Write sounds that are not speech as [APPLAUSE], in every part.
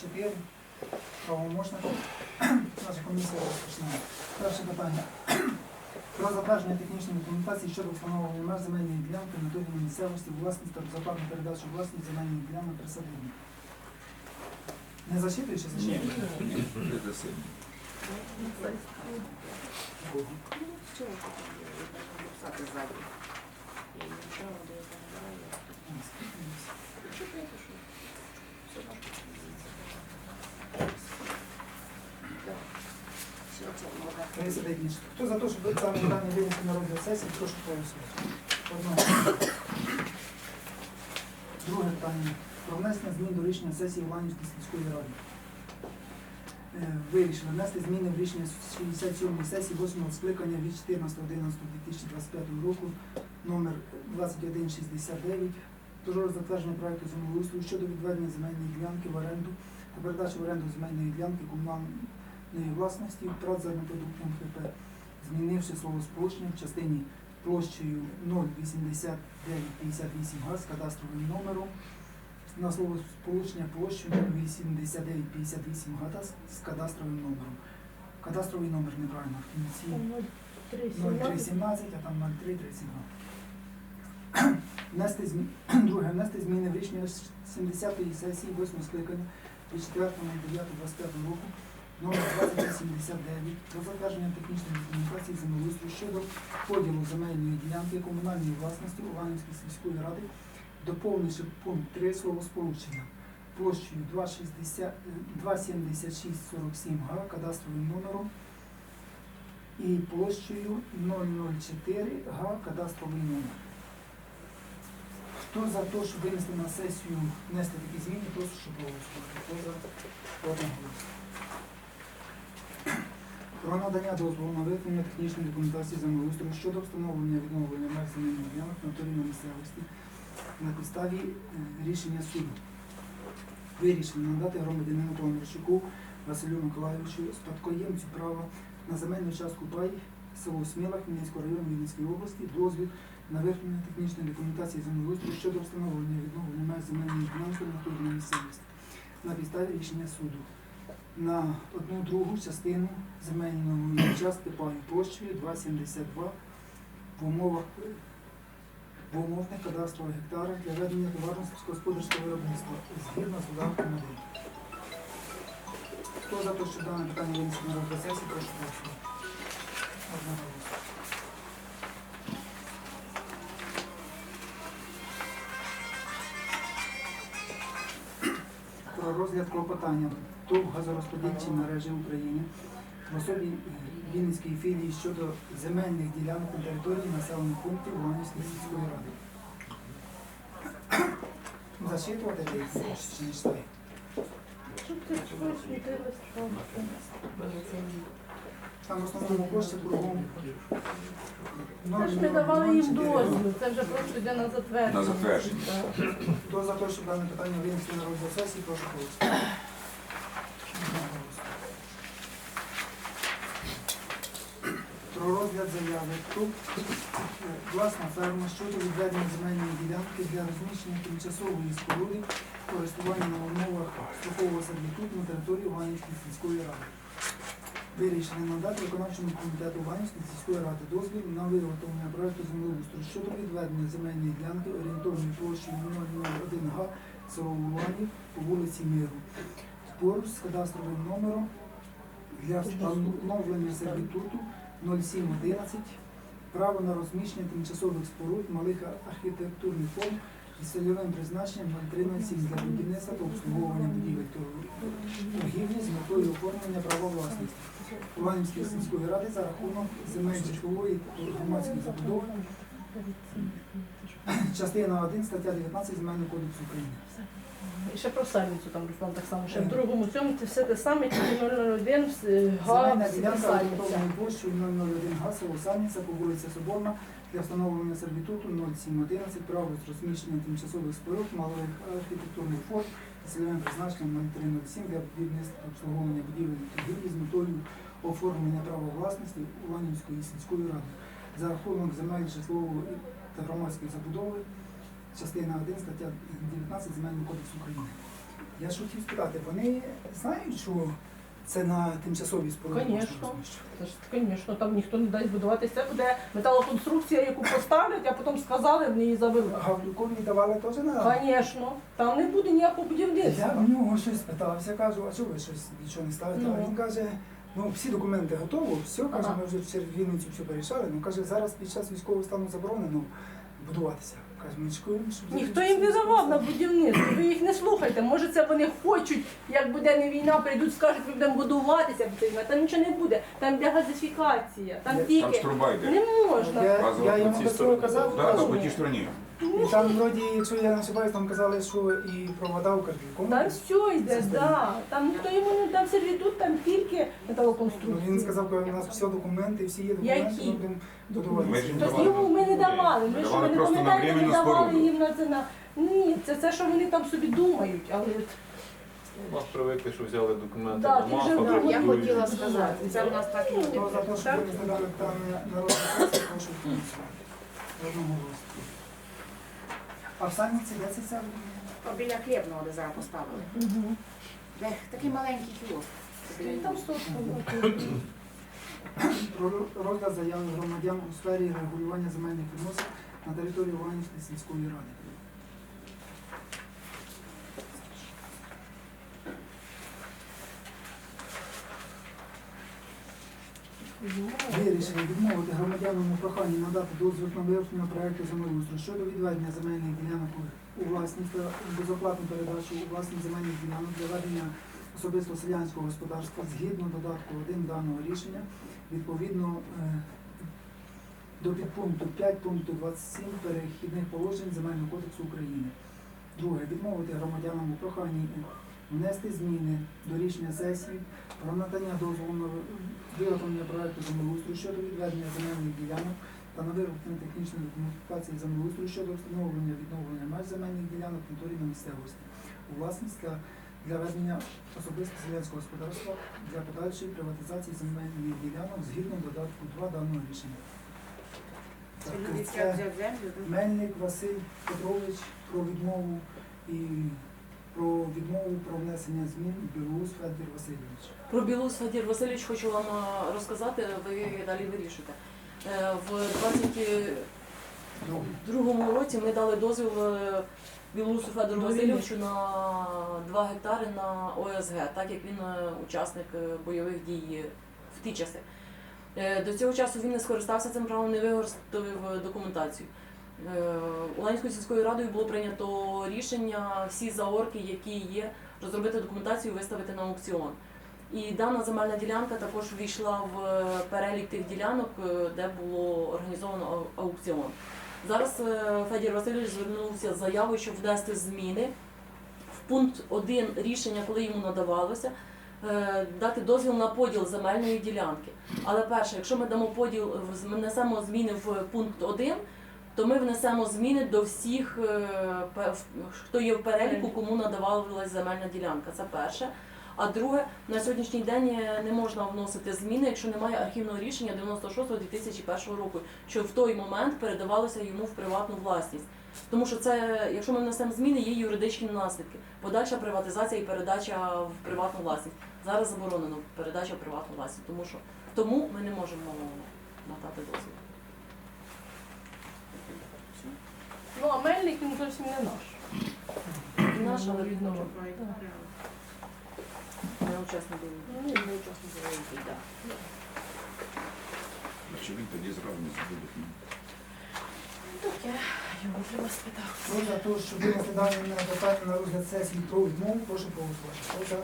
4. Правомочна. Наша комісія розпочинає. Перше питання. Про затвердження технічної документації щодо встановлення меж земельної ділянки на території місцевості власність та безоплатну передачу власність земельних ділянок присадибні. Не зачитуєш чи зачитуєш? Це сильно. Чого тут написати ззаді? Я не знаю, де я забираю. Що ти пишу? Все так. Так. Все, це молода. Раїса Декніч. Хто за те, щоб дане питання винести на розгляд сесії, прошу проголосувати. Одного. Друге питання. Про внесення змін до рішення сесії Іванівської сільської ради. Е, Вирішили внести зміни в рішення 67 сесії 8 скликання від 14.11.2025 року номер 2169 про затвердження проекту землеустрою щодо відведення земельної ділянки в оренду та передачі в оренду земельної ділянки комунальної власності продземопродуктом ХП, змінивши словосполучення в частині площею 08958 га з кадастровим номером на словосполучення площею 08958 га з кадастровим номером. Кадастровий номер неправильно в кінці 0317, а там 0332. Внести змі... [CLEARS THROAT] Друге, внести зміни в рішення 70-ї сесії 8 скликання від 4.09.25 року номер 2079 про затвердження технічної документації землеустрою щодо поділу земельної ділянки комунальної власності Іванівської сільської ради, доповнивши пункт 3 словосполучення площею 2,60 е, 2,7647 га кадастровим номером і площею 004 га кадастровий номер. Хто за те, щоб винести на сесію, внести такі зміни, прошу, щоб голосувати. Хто за одноголосно. Про надання дозволу на технічної документації землеустрою щодо встановлення відновлення меж земельних на території місцевості на підставі е, рішення суду. Вирішено надати громадянину Томарчуку Василю Миколайовичу спадкоємцю права на земельну частку пай село Сміла Хмельницького району Вінницької області дозвіл на виготовлення технічної документації землеустрою щодо встановлення відновлення меж земельної ділянки на території місцевості на підставі рішення суду на одну другу частину земельної частки паю площею 2,72 в умовах в умовних кадастрових гектарах для ведення товарно-господарського виробництва згідно з додатком 1. Хто за те, що дане питання винесено на розгляд сесії, прошу. Розгляд клопотання ТОВ газорозподільчі мережі України в особі Вінницької філії щодо земельних ділянок на території населених пунктів Луганської сільської ради. Зачитувати чи не читати? Там в основному кошти кругом. Це ж ми давали їм дозвіл, це вже просто йде на затвердження. На затвердження. Хто за те, щоб дане питання винести на розгляд сесії, прошу голосувати. Про розгляд заяви ТУП власна ферма щодо відведення земельної ділянки для розміщення тимчасової споруди користування на умовах строкового сервітуту на території Іванівської сільської ради. Вирішили надати виконавчому комітету Іванівської сільської ради дозвіл на виготовлення проекту землеустрою щодо відведення земельної ділянки орієнтовною площею 001 га село Луганів по вулиці Миру. Поруч з кадастровим номером для встановлення сервітуту 0711 право на розміщення тимчасових споруд малих архітектурних форм із цільовим призначенням 0307 для будівництва та обслуговування будівель торгівлі з метою оформлення права власності Іванівської сільської ради за рахунок земель житлової громадської забудови. Частина 1, стаття 19 Земельного кодексу України. І ще про сальницю там Руслан так само. Ще в другому цьому. Це все те саме, тільки 001 е, га, Земельна все ділянка сальниця. орієнтовною площею 001 га село Сальниця по вулиці Соборна для встановлення сервітуту 0711 право з розміщення тимчасових споруд малих архітектурних форм з цільовим призначенням 0307 для будівництва та обслуговування будівель та торгівлі з метою оформлення права власності Уланівської сільської ради. За рахунок земель житлової та громадської забудови, частина 1, стаття 19 Земельного кодексу України. Я ж хотів спитати, вони знають, що це на тимчасовій споруді? можна Це ж, звісно, там ніхто не дасть будуватися. Це буде металоконструкція, яку поставлять, а потім сказали, в неї завели. Гаврюкові давали теж на... Звісно, там не буде ніякого будівництва. Я в нього щось питався, кажу, а чого ви щось нічого не ставите? Ну. А він каже, ну всі документи готово, все, каже, Ага. ми вже через Вінницю все перейшали. Ну каже, зараз під час військового стану заборонено будуватися. Чекаємо, Ніхто їм не давав на будівництво. Ви їх не слухайте. Може, це вони хочуть, як буде не війна, прийдуть, скажуть, ми будемо будуватися. цей там нічого не буде. Там йде газифікація. Там тільки йде. не можна. Я, я по йому до цього казав, Да, на кажу, тій стороні. І там вроді, якщо я не ошибаюсь, там казали, що і провода у Карпівкому. Там все йде, да. Там ніхто йому не дав сервітут, там тільки Ну, металоконструкція. він сказав, що у нас всі документи, всі є документи, Які? ми будемо Ми ж Тобто йому ми не давали. Ми що Давали не просто на пам'ятаєте, ми временну давали споруду. їм на це на. Ні, це це, що вони там собі думають, але У нас привикли, що взяли документи Да, на ти вже мапу, вдруг- Я хотіла сказати, це в нас так і Хто буде. за те, щоб там прошу. Одноголосно. А в Санниці де це це? То Біля хлібного, де зараз поставили. Угу. Де такий маленький кіоск. Там розгляд заяви громадян у сфері регулювання земельних відносин на території Іванівської сільської ради. Вирішили відмовити громадянам у проханні надати дозвіл на вивчення проекту землеустрою щодо відведення земельних ділянок у власність безоплатну передачу у власність земельних ділянок для ведення особисто селянського господарства згідно додатку 1 даного рішення відповідно е, до підпункту 5 пункту 27 перехідних положень Земельного кодексу України. Друге, відмовити громадянам у проханні внести зміни до рішення сесії про надання дозволу на виготовлення проекту землеустрою щодо відведення земельних ділянок та на вироблення технічної документації землеустрою щодо встановлення відновлення меж земельних ділянок натурі на місцевості у власність для, для ведення особисто селянського господарства для подальшої приватизації земельних ділянок згідно додатку 2 даного рішення. Так, це? Мельник Василь Петрович про відмову і про відмову про внесення змін Білоус Федір Васильович. Про Білус Федір Васильович хочу вам е, розказати, ви далі вирішите. Е, В 22-му році ми дали дозвіл е, Білусу Федору Васильовичу на 2 гектари на ОСГ, так як він учасник бойових дій в ті часи. До цього часу він не скористався цим правом, не виготовив документацію. Е, Уланською сільською радою було прийнято рішення всі заорки, які є, розробити документацію і виставити на аукціон. І дана земельна ділянка також ввійшла в е, перелік тих ділянок, е, де було організовано аукціон. Зараз е, Федір Васильович звернувся з заявою, щоб внести зміни в пункт 1 рішення, коли йому надавалося, е, дати дозвіл на поділ земельної ділянки. Але перше, якщо ми дамо поділ, внесемо зміни в пункт 1, то ми внесемо зміни до всіх, е, хто є в переліку, кому надавалась земельна ділянка. Це перше. А друге, на сьогоднішній день е, не можна вносити зміни, якщо немає архівного рішення 96-2001 року, що в той момент передавалося йому в приватну власність. Тому що це, якщо ми внесемо зміни, є юридичні наслідки. Подальша приватизація і передача в приватну власність. Зараз заборонено передача в приватну власність, тому що тому ми не можемо надати дозвіл. Ну, а мельник він зовсім не наш. Наш, але рідного. Не учасник. Ну, він не учасник бойових дій, да. Чи він тоді зразу не забуде? Таке, його вже вас спитав. Хто за те, щоб винести дане питання на розгляд сесії про відмову, прошу проголосувати. Хто за?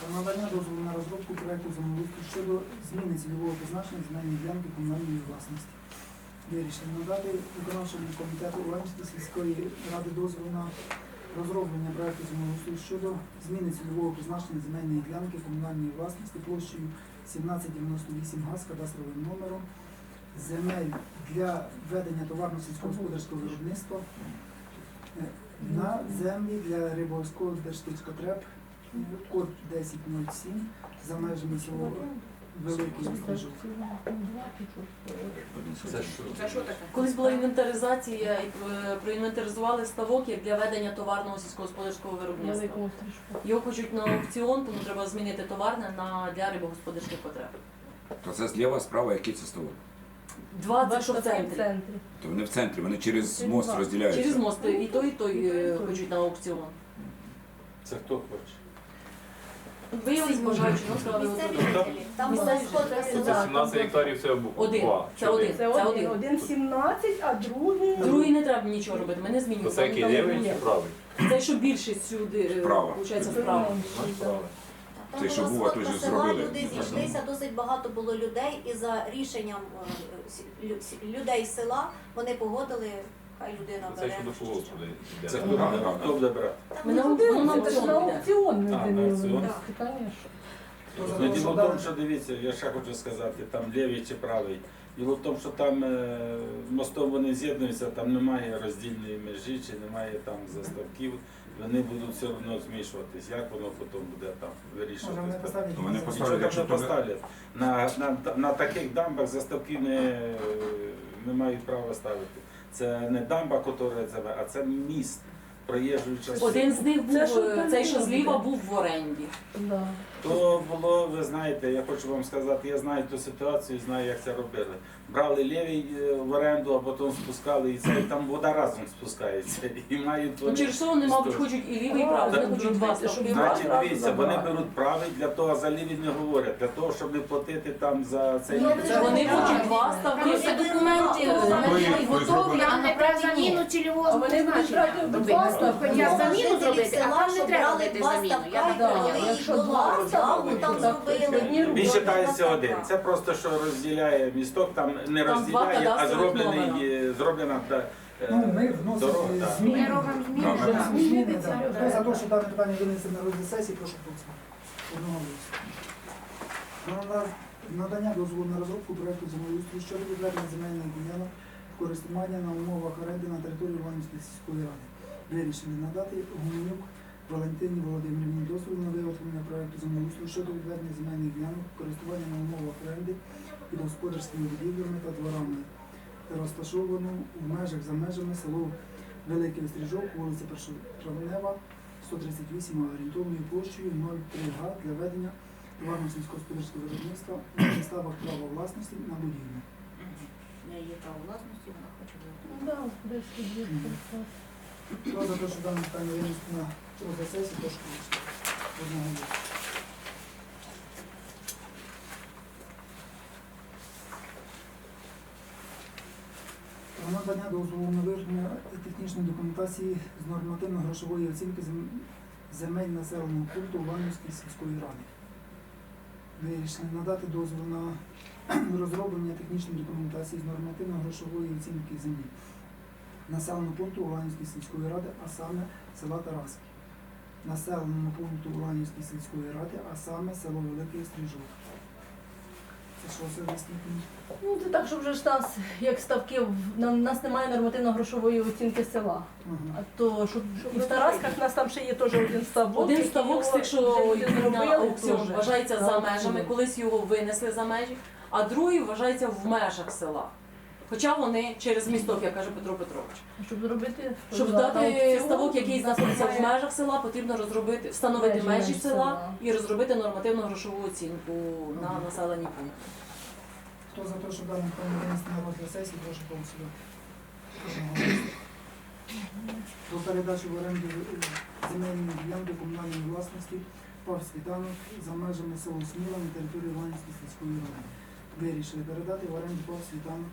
Про надання дозволу на розробку проекту землеустрою щодо зміни цільового призначення земельної ділянки комунальної власності. Вирішили надати виконавчому комітету Уламської сільської ради дозвіл на розроблення проекту землеустрою щодо зміни цільового призначення земельної ділянки комунальної власності площею 1798 га з кадастровим номером земель для ведення товарно-сільськогосподарського виробництва е, на землі для потреб е, код 1007 за межами село Це що? Це що таке? Колись була інвентаризація і е, проінвентаризували ставок як для ведення товарного сільськогосподарського виробництва. Великому стрижку. Його хочуть на аукціон, тому треба змінити товарне на для рибогосподарських потреб. То це зліва, справа, який це ставок? Два що в центрі. То вони в центрі, вони через Через мост розділяються. Через мост і той, і той І е, той. хочуть на аукціон. Це хто хоче? Виявилось бажаючи, Місцеві жителі. Там була сходка. Це села. 17 гектарів, це Один. Це чи один. Це Це один, один. один 17, а другий... Другий не треба нічого робити, ми не То змінюємо. це який лівий чи правий? Це що більше сюди, е, Вправо. виходить, Це вправо. Правий. Там Цей, що був, а сходка села, зробили. люди зійшлися, досить багато було людей, і за рішенням е, сі- лю- сі- людей з села вони погодили, хай людина Це бере. що до колосу йде. Це хто, да. хто буде брати? Воно Це ж аукціон на йде. аукціон ми А, на аукціон? виносити, звісно. Ну, діло в тому, що дивіться, я ще хочу сказати, там лівий чи правий. Діло в тому, що там е, мостом вони з'єднуються, там немає роздільної межі, чи немає там заставків. Вони будуть все одно змішуватись. Як воно потім буде там Може, вони вирішуватись? поставлять Ну, вони поставлять. Якщо то поставлять. На, на, на таких дамбах заставків не, не мають права ставити. Це не дамба, яка це, а це міст, проїжджої частини. Один з них був, Це е, цей, що зліва, був в оренді. Да. То було, ви знаєте, я хочу вам сказати, я знаю ту ситуацію, знаю, як це робили. Брали лівий е, в оренду, а потім спускали, і це і там вода разом спускається. [LAUGHS] І мають Ну вони. через що вони, мабуть, історію. хочуть і лівий, і правий, вони хочуть два щоб ставки. Значить, дивіться, вони беруть правий для того, за лівий не говорять, для того, щоб не платити там за цей. Ну, це Вони хочуть два ставки. Там Всі документи Хтось готові, а заміну цільового А вони будуть брати два ставки. Хоча Ну, заміну зробити, а села, там не треба робити два заміну. Я так поняла. якщо два ставки, там зробили. Він вважається один. Це просто що розділяє місток, там не Там два розділяє, а кадастрових зроблений, номера. е, зроблена та, е, Ну, ми дорога. вносимо так. зміни. Ми робимо зміни. Добре. Вже зміни, Да. Хто за те, що дане питання винести на розгляд сесії, прошу голосувати. Одного голосу. Про нада- Надання дозволу на розробку проекту землеустрою щодо відведення земельних ділянок в користування на умовах оренди на території Іванівської сільської ради. Вирішили надати Гуменюк Валентині Володимирівні дозвіл на виготовлення проекту землеустрою щодо відведення земельних ділянок користування на умовах оренди під господарськими будівлями та дворами, розташовану в межах за межами село Великий Стрижок, вулиця Першотравнева, 138 а орієнтовною площею 0,3 га для ведення товарно сільськогосподарського виробництва на підставах права власності на будівлю. Я її право власності, вона хоче бути. Хто за те, що дане питання винести на розгляд сесії, прошу. Одного голосу. Про надання дозволу на вироблення технічної документації з нормативно-грошової оцінки земель населеного пункту Ланівської сільської ради. Вирішили надати дозвіл на [CLEARS THROAT] розроблення технічної документації з нормативно-грошової оцінки землі населеного пункту Уланівської сільської ради, а саме села Тараски. Населеному пункту Уланівської сільської ради, а саме село Великий Стрижок. Це що це наступне? Ну, це так, що вже ж нас, як ставки, в- на в нас немає нормативно-грошової оцінки села. А Ага. то, щоб і в Тарасках в нас там ще є теж один [CLEARS THROAT] ставок. Один який ставок з його тих, що люди на зробили аукціон, теж. вважається за межами. Колись його винесли за межі, а другий вважається в межах села. Хоча вони через місток, як каже Петро Петрович. Щоб зробити Щоб дати ставок, який знаходиться в межах села, потрібно розробити, встановити Межі межі меж села села. і розробити нормативну грошову оцінку на населені пункти. Хто за те, що дане питання винести на розгляд сесії, прошу голосувати. Одного голосу. Про передачу в оренду е, земельної ділянки комунальної власності ПАВ Світанок за межами села Сміла на території Іванівської сільської ради. Вирішили передати в оренду ПАВ Світанок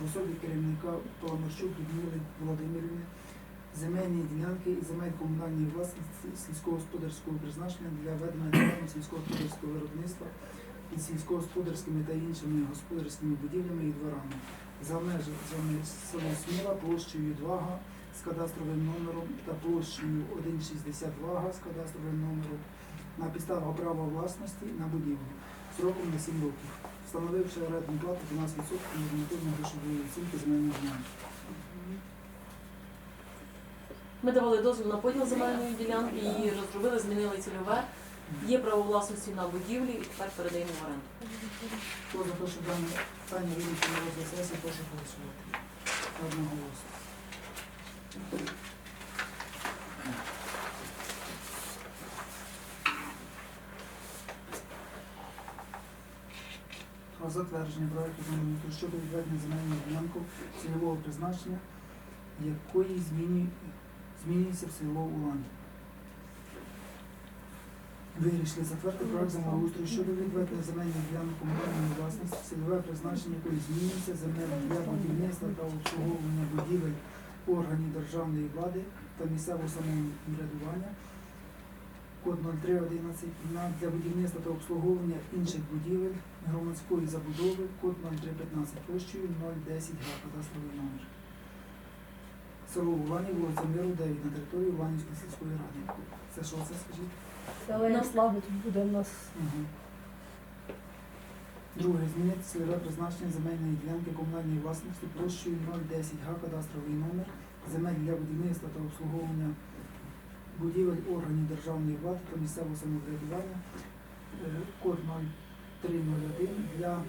в особі керівника Паламарчук Людмили Володимирівни земельні ділянки і земель комунальної власності сільськогосподарського призначення для ведення сільськогосподарського виробництва під сільськогосподарськими та іншими господарськими будівлями і дворами. За межами села Сміла площею 2 га з кадастровим номером та площею 1,62 га з кадастровим номером на підставах права власності на будівлю сроком на 7 років, встановивши орендну плату 12% нормативної грошової оцінки земельних ділянок. Ми давали дозвіл на поділ земельної ділянки, її розробили, змінили цільове Є право власності на будівлі і тепер передаємо в оренду. Хто за те, що дане питання винести на розгляд сесії, прошу голосувати. Одноголосно. Затвердження проекту землеустрою щодо відведення земельної ділянки цільового призначення, якої зміні- змінюється в село Улан. Вирішили затвердити проект землеустрою щодо відведення земельної ділянки комунальної власності, цільове призначення якої змінюється земельних для будівництва та обслуговування будівель органів державної влади та місцевого самоврядування. Код 0311 для будівництва та обслуговування інших будівель громадської забудови, код 0315 площею 010 га кадастровий номер. Село Уланів, вулиця Миру, 9 на території Уланівської сільської ради. Це що це, скажіть? Але слава тут буде в нас. Мгм. Друге. Змінити цільове призначення земельної ділянки комунальної власності площею 010 га кадастровий номер земель для будівництва та обслуговування будівель органів державної влади та місцевого самоврядування е, код 0301 для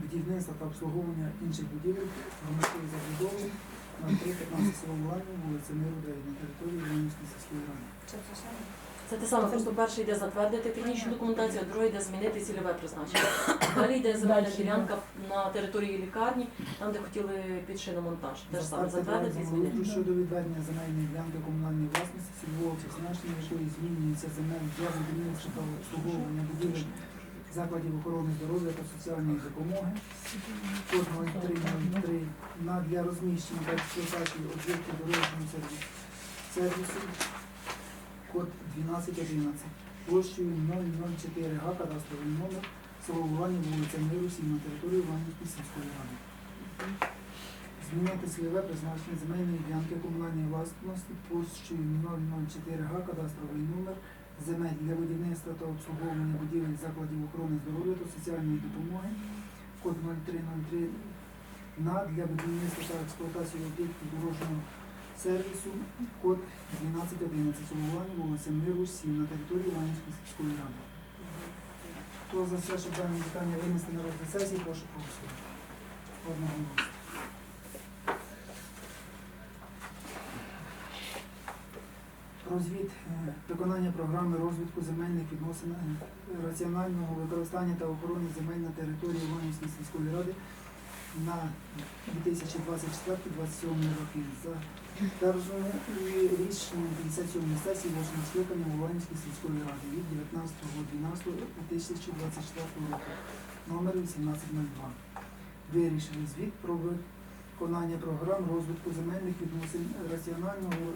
будівництва та обслуговування інших будівель громадської забудови 0315 село Лані, вулиця Миру, 9 на території Іванівської сільської ради. Це те саме. Просто перший йде затвердити технічну документацію, а другий йде змінити цільове призначення. Далі йде земельна ділянка на території лікарні, там де хотіли під шиномонтаж. Те ж саме затвердити і змінити. щодо відведення земельної ділянки комунальної власності цільового призначення, якої змінюється земель для будівництва та обслуговування будівель закладів охорони здоров'я та соціальної допомоги. Код 0303 на для розміщення та експлуатації об'єктів дорожнього сервісу. Код 1211. Площею 004 га кадастровий номер. Село Уланів, вулиця Миру, 7 на території Іванівської сільської ради. Змінити цільове призначення земельної ділянки комунальної власності площею 004 га кадастровий номер земель для будівництва та обслуговування будівель закладів охорони здоров'я та соціальної допомоги код 0303 на для будівництва та експлуатації об'єктів дорожнього сервісу код 1211 Соловань, вулиця Миру, 7 на території Іванівської сільської ради. Хто за все, щоб дане питання винести на розгляд сесії, прошу проголосувати. Одноголосно. Про звіт е, виконання програми розвитку земельних відносин, е, раціонального використання та охорони земель на території Іванівської сільської ради на 2024-2027 роки. Затверджено рішення 57 сесії 8 скликання Іванівської сільської ради від 19.12.2024 року номер 1802. Вирішили звіт про виконання програм розвитку земельних відносин раціонального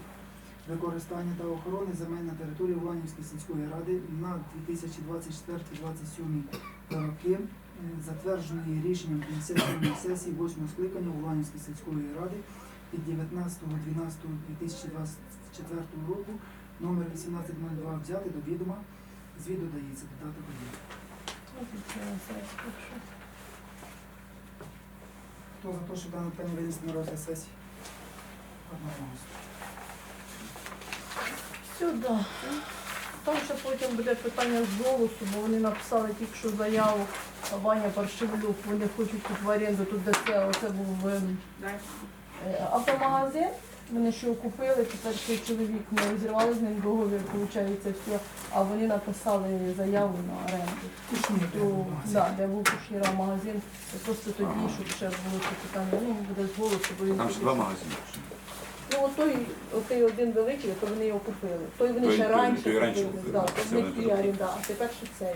використання та охорони земель на території Уланівської сільської ради на 2024-2027 роки, затвердженої рішенням 57 сесії 8 скликання Уланівської сільської ради від 19.12.2024 року номер 1802 взяти до відома. Звіт додається додаток 1. Хто за те, що дане питання винести на розгляд сесії? Одноголосно. Сюди. Там ще потім буде питання з голосу, бо вони написали тільки що заяву Ваня Паршевлюк, вони хочуть тут в оренду, тут де це, оце був ем, е, автомагазин. Вони що купили, тепер цей чоловік ми розірвали з ним договір, виходить, все, а вони написали заяву на оренду. Кушні То, да, де був кушніра магазин, просто тоді, щоб ще було це питання, ну, буде з голосу, бо він Там ще два магазини. Ну, от той, от той один великий, то вони його купили. Той вони Той- ще той- раніше той раніше купили. купили, Да, так, то це в них вони купили. оренда, а тепер ще цей.